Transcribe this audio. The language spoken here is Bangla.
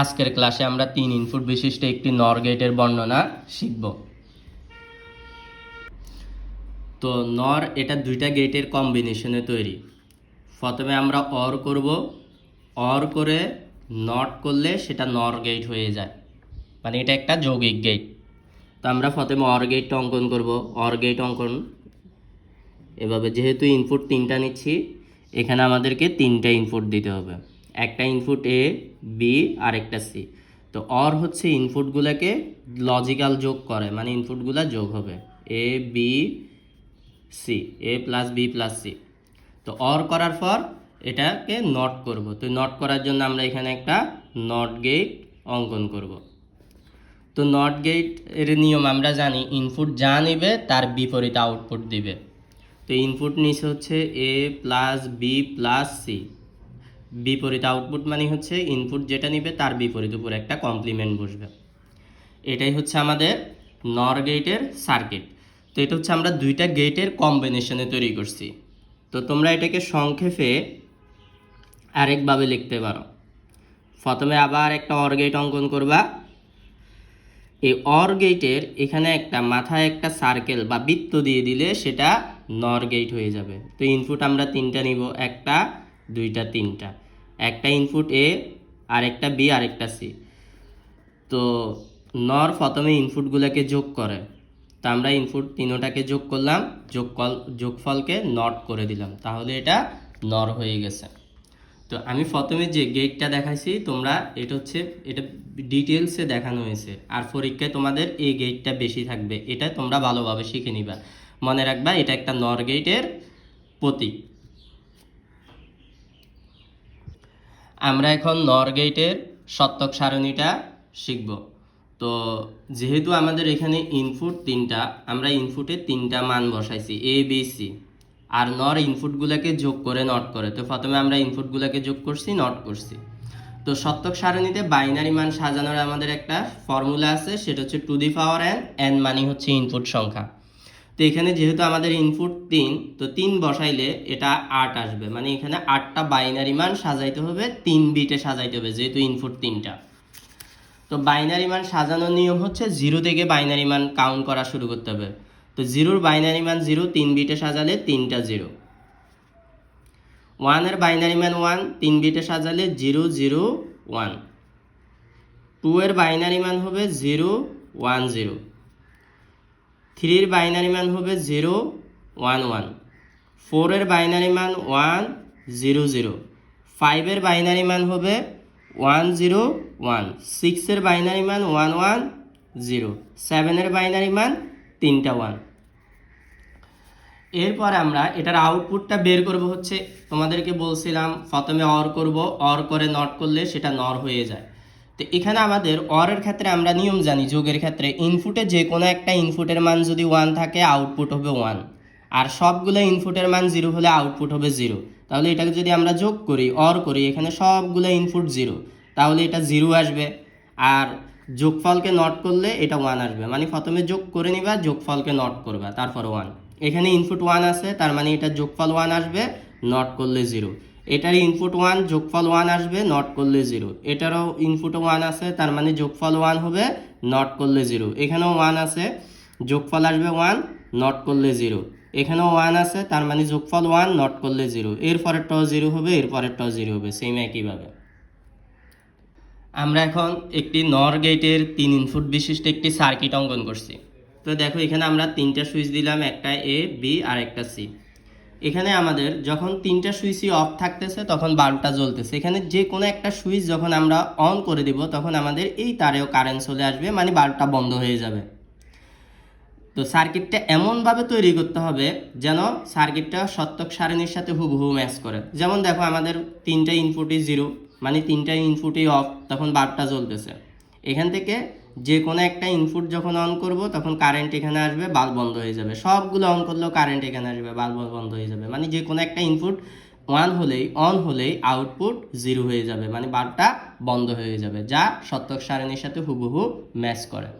আজকের ক্লাসে আমরা তিন ইনপুট বিশিষ্ট একটি নর গেটের বর্ণনা শিখব। তো নর এটা দুইটা গেটের কম্বিনেশনে তৈরি। প্রথমে আমরা অর করব। অর করে নট করলে সেটা নর গেট হয়ে যায়। মানে এটা একটা যৌগিক গেট তো আমরা প্রথমে অর গেটটা অঙ্কন করব। অর গেট অঙ্কন। এভাবে যেহেতু ইনপুট তিনটা নিচ্ছি, এখানে আমাদেরকে তিনটা ইনপুট দিতে হবে। একটা ইনপুট এ বি আর একটা সি তো অর হচ্ছে ইনপুটগুলোকে লজিক্যাল যোগ করে মানে ইনপুটগুলো যোগ হবে। A B C A plus B plus C তো অর করার পর এটাকে নট করব। তো নট করার জন্য আমরা এখানে একটা নট গেট অঙ্কন করব। তো নট গেটের নিয়ম আমরা জানি ইনপুট যা নেবে তার বিপরীত আউটপুট দিবে। তো ইনপুট নিচে হচ্ছে A plus B plus C বিপরীত আউটপুট মানে হচ্ছে ইনপুট যেটা নিবে তার বিপরীত উপরে একটা কমপ্লিমেন্ট বসবে। এটাই হচ্ছে আমাদের নর গেটের সার্কিট তো এটা হচ্ছে আমরা দুইটা গেটের কম্বিনেশনে তৈরি করছি। তো তোমরা এটাকে সংক্ষেপে আরেকভাবে লিখতে পারো। প্রথমে আবার একটা অর গেট অঙ্কন করবা। এই অর গেটের এখানে একটা মাথায় একটা সার্কেল বা বৃত্ত দিয়ে দিলে সেটা নর গেট হয়ে যাবে। তো ইনপুট আমরা তিনটা নিব। একটা দুইটা, তিনটা। একটা ইনপুট এ আরেকটা বি আরেকটা সি তো নর প্রথমে ইনপুটগুলোকে যোগ করে। তো আমরা ইনপুট তিনোটাকে যোগ করলাম, যোগ কল যোগফলকে নট করে দিলাম। তাহলে এটা নর হয়ে গেছে। তো আমি প্রথমে যে গেটটা দেখাইছি, তোমরা এটা হচ্ছে, এটা ডিটেলসে দেখানো হয়েছে। আর পরীক্ষায় তোমাদের এই গেটটা বেশি থাকবে। এটা তোমরা ভালোভাবে শিখে নিবা। মনে রাখবা, এটা একটা নর গেটের প্রতীক। আমরা এখন নর গেটের সত্যক সারণীটা শিখব। তো যেহেতু আমাদের এখানে ইনপুট তিনটা, আমরা ইনপুটে তিনটা মান বসাইছি এ বি সি আর নর ইনপুটগুলোকে যোগ করে নট করে। তো প্রথমে আমরা ইনপুটগুলোকে যোগ করছি নট করছি। তো সত্যক সারণীতে বাইনারি মান সাজানোর আমাদের একটা ফর্মুলা আছে, সেটা হচ্ছে two the power N N মানে হচ্ছে ইনপুট সংখ্যা। এখানে যেহেতু আমাদের ইনপুট তিন, তো তিন বসাইলে এটা আট আসবে। মানে এখানে আটটা বাইনারি মান সাজাইতে হবে, তিন বিটে সাজাইতে হবে, যেহেতু ইনপুট তিনটা। তো বাইনারি মান সাজানোর নিয়ম হচ্ছে জিরো থেকে বাইনারি মান কাউন্ট করা শুরু করতে হবে। তো জিরোর বাইনারি মান জিরো তিন বিটে সাজালে তিনটা জিরো ওয়ানের বাইনারি মান ওয়ান তিন বিটে সাজালে জিরো জিরো ওয়ান টু এর বাইনারি মান হবে জিরো ওয়ান জিরো থ্রির বাইনারি মান হবে জিরো, ওয়ান ওয়ান। ফোরের বাইনারি মান ওয়ান, জিরো জিরো। ফাইভের বাইনারি মান হবে ওয়ান, জিরো, ওয়ান। সিক্সের বাইনারি মান ওয়ান ওয়ান, জিরো। সেভেনের বাইনারি মান তিনটা, ওয়ান। এরপর আমরা এটার আউটপুটটা বের করব হচ্ছে, তোমাদেরকে বলছিলাম, প্রথমে অর করব, অর করে নট করলে সেটা নর হয়ে যায়। তো এখানে আমাদের অরের ক্ষেত্রে আমরা নিয়ম জানি, যোগের ক্ষেত্রে ইনপুটে যে কোনো একটা ইনপুটের মান যদি ওয়ান থাকে আউটপুট হবে ওয়ান আর সবগুলো ইনপুটের মান জিরো হলে আউটপুট হবে জিরো তাহলে এটাকে যদি আমরা যোগ করি অর করি, এখানে সবগুলো ইনপুট জিরো তাহলে এটা জিরো আসবে। আর যোগফলকে নট করলে এটা ওয়ান আসবে। মানে প্রথমে যোগ করে নিবা, যোগফলকে নট করবা, তারপর ওয়ান এখানে ইনপুট ওয়ান আছে, তার মানে এটা যোগফল ওয়ান আসবে নট করলে জিরো এটার ইনপুট ওয়ান যোগফল ওয়ান আসবে নট করলে জিরো এটারও ইনপুট ওয়ান আছে, তার মানে যোগফল ওয়ান হবে নট করলে জিরো এখানেও ওয়ান আছে, যোগফল আসবে ওয়ান নট করলে জিরো এখানেও ওয়ান আছে, তার মানে যোগফল ওয়ান নট করলে জিরো এর পরেরটাও জিরো হবে, এর পরেরটাও জিরো হবে সেম একইভাবে। আমরা এখন একটি নর গেটের তিন ইনপুট বিশিষ্ট একটি সার্কিট অঙ্কন করছি। তো দেখো, এখানে আমরা তিনটা সুইচ দিলাম, একটা এ বি আর একটা সি এখানে আমাদের যখন তিনটা সুইচই অফ থাকতেছে, তখন বাল্বটা জ্বলতেছে। এখানে যে কোনো একটা সুইচ যখন আমরা অন করে দিব, তখন আমাদের এই তারেও কারেন্ট চলে আসবে মানে বাল্বটা বন্ধ হয়ে যাবে। তো সার্কিটটা এমনভাবে তৈরি করতে হবে যেন সার্কিটটা সত্যক সারণীর সাথে হুবহু ম্যাচ করে। যেমন দেখো, আমাদের তিনটা ইনপুটই জিরো মানে তিনটা ইনপুটই অফ তখন বাল্বটা জ্বলতেছে। এখান থেকে যে কোনো একটা ইনপুট যখন অন করব, তখন কারেন্ট এখানে আসবে, বাল্ব বন্ধ হয়ে যাবে। সবগুলো অন করলেও কারেন্ট এখানে আসবে, বাল্ব বন্ধ হয়ে যাবে। মানে যে কোনো একটা ইনপুট ওয়ান হলেই অন হলেই আউটপুট জিরো হয়ে যাবে। মানে বাল্বটা বন্ধ হয়ে যাবে, যা সত্যক সারণীর সাথে হুবহু ম্যাচ করে।